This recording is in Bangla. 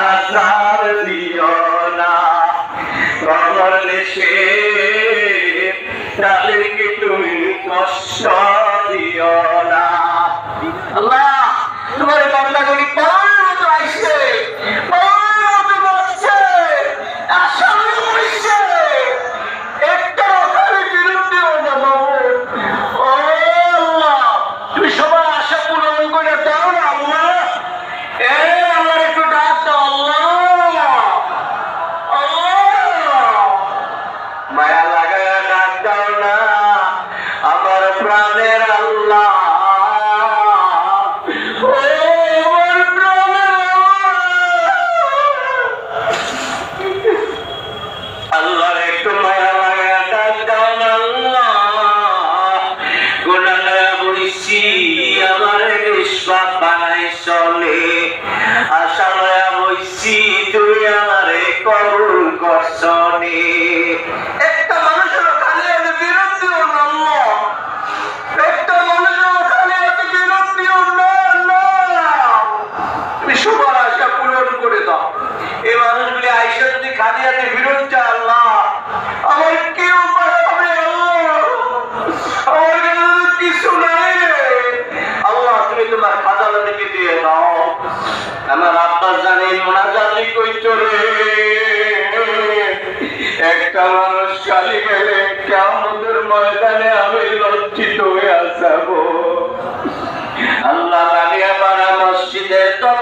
আসার দিও না। কবর দেশে তাদেরকে তুমি কষ্ট দিও না। আল্লাহ বইছি আমার নিষ্পাপ বানাই চলে। আশা লয়া বইছি, তুই আমারে কবুল করছনি একটা মানুষের খালি আছে বিরক্তি আল্লাহ একটা মানুষের খালি আছে বিরক্তি এই মানুষগুলি আইসা যদি খালি হাতে তোমার দিকে দিয়ে দাও আমার আব্বাস জানে মোনাজাতি কই চলে একটা মানুষ খালি গেলে কেমনের ময়দানে আমি লজ্জিত হয়ে আসাবো আল্লাহ বানিয়া পাড়া মসজিদের দক্ষিণে